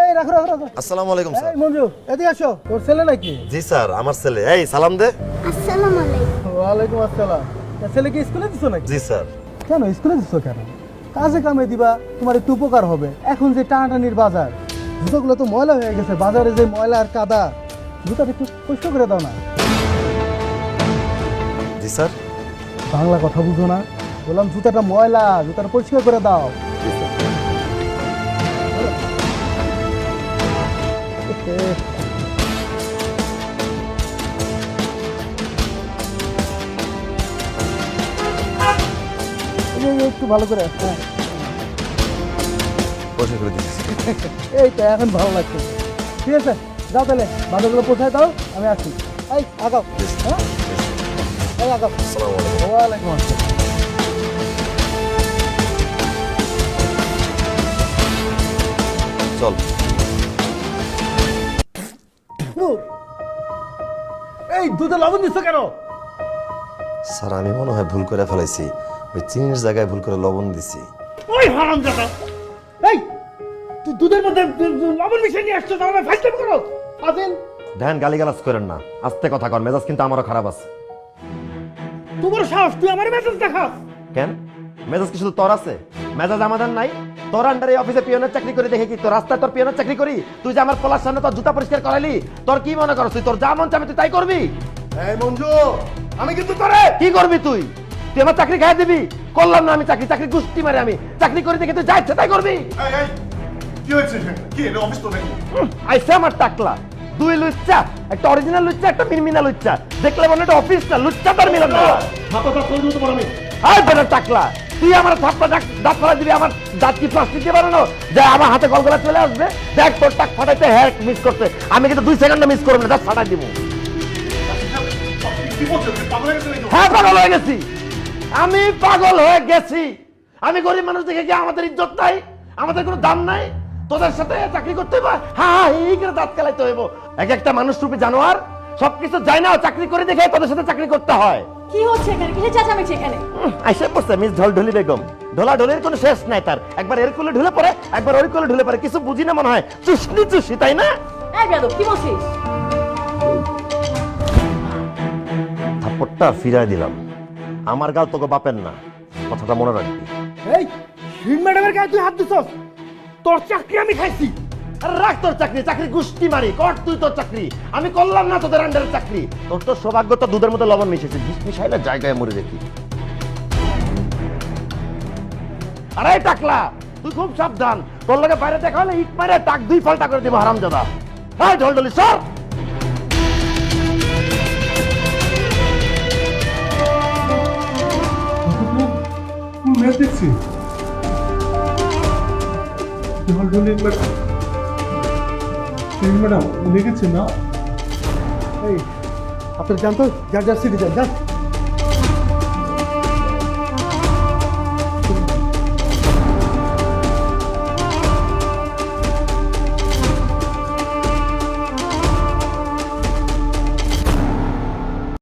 এই রাখো রাখো রাখো। আসসালামু আলাইকুম স্যার। এই মঞ্জু এদিকে আসো। তোর ছেলে নাকি? জি স্যার আমার ছেলে। এই সালাম দে। আসসালামু আলাইকুম। ওয়ালাইকুম আসসালাম। তা ছেলেকে স্কুলে দিছো নাকি? জি স্যার। কেন স্কুলে দিছো কেন? কাজে কামে দিবা তোমার একটু উপকার হবে। এখন যে টানাটানির বাজার জুতোগুলো তো ময়লা হয়ে গেছে বাজারে যে ময়লা আর কাদা জুতাটা একটু কষ্ট করে দাও না। জি স্যার। বাংলা কথা বুঝো না। বললাম জুতাটা ময়লা জুতাটা পরিষ্কার করে দাও। এই, একটু ভালো করে হ্যাঁ। পয়সা করে দিচ্ছি। এই তো এখন ভালো লাগছে। ঠিক আছে যাও তাহলে বাজারগুলো পোষায় দাও আমি আসি এই আগাও। হ্যাঁ? এই আগাও। ওয়ালাইকুম আসসালাম। চল। এই দুধে লবণ দিচ্ছ কেন? স্যার আমি মনে হয় ভুল করে ফেলাইছি। ওই চিনির জায়গায় ভুল করে লবণ দিছি। ওই হারাম জাদা এই তুই দুধের মধ্যে লবণ মিশিয়ে নিয়ে আসছো তাহলে ফাইলতে করো। ফাজিল। ধ্যান গালিগালাজ করেন না। আস্তে কথা কর মেজাজ কিন্তু আমারও খারাপ আছে। তোমার সাহস তুই আমার মেজাজ দেখাস। কেন? মেজাজ কি শুধু তোর আছে? মেজাজ আমাদের নাই? তোর আন্ডারে অফিসে পিয়নের চাকরি করে দেখে কি? তোর রাস্তায় তোর পিয়নের চাকরি করি? তুই যে আমার পলার সামনে তোর জুতা পরিষ্কার করালি তোর কি মনে করছ তুই তোর যা মন চাবে তুই তাই করবি? এই মঞ্জু আমি কিন্তু তোরে কি করবি তুই? তুই আমার চাকরি খাই দিবি? করলাম না আমি চাকরি চাকরি গুষ্টি মারে আমি। চাকরি করে দেখে তুই যা ইচ্ছে তাই করবি। কি হয়েছে? কি এটা অফিস তো নাকি? হুম, আমার টাকলা। দুই লুচ্চা একটা অরিজিনাল লুচ্চা একটা মিনমিনা লুচ্চা। দেখলে মনে একটা অফিস না লুচ্চা তার মিলন না। হ্যাঁ আমি কিন্তু দুই মিস করব না দিব। হয়ে, পাগল হয়ে গেছি। আমি পাগল হয়ে গেছি। আমি গরিব মানুষ দেখে কি আমাদের ইজ্জত নাই? আমাদের কোনো দাম নাই? তোদের সাথে চাকরি করতে হইব হ্যাঁ এই করে দাঁত কালাইতে হইব। এক একটা মানুষ রূপে জানোয়ার, সবকিছু যায় না চাকরি করে দেখে তোদের সাথে চাকরি করতে হয়। কি হচ্ছে এখানে? কিসের চেঁচামেচি এখানে? আইসে পড়ছে মিস ঢলঢলি বেগম। ঢোলা ঢোলের কোনো শেষ নাই তার। একবার এর কোলে ঢুলে পড়ে একবার ওই কোলে ঢুলে পড়ে। কিছু বুঝি না মনে হয়। চুষনি চুষি তাই না? এই বেদব কি বলছিস? থাপ্পড়টা ফিরাই দিলাম। আমার গাল তোকে বাপেন না। কথাটা মনে রাখবি। এই শিন ম্যাডামের গায়ে তুই হাত দিছস? তোর চাকরি আমি খাইছি। রাখ তোর চাকরি চাকরি গুষ্টি মারি, কর তুই তোর চাকরি। আমি করলাম না তোদের আন্ডারের চাকরি। তোর তো সৌভাগ্য তো দুধের মধ্যে লবণ মিশেছে। বিষ মিশাইলে জায়গায় মরে দেখি আরে টাকলা, তুই খুব সাবধান। তোর লগে বাইরে দেখা হলে ইট মারে টাক দুই পাল্টা করে দিব হারাম দাদা হ্যাঁ ঢলঢলি, সর! দেখছি ঢলঢলি ম্যাডাম লিখেছে না? এই আপনার জানতো? যার যার সিটি যান যান।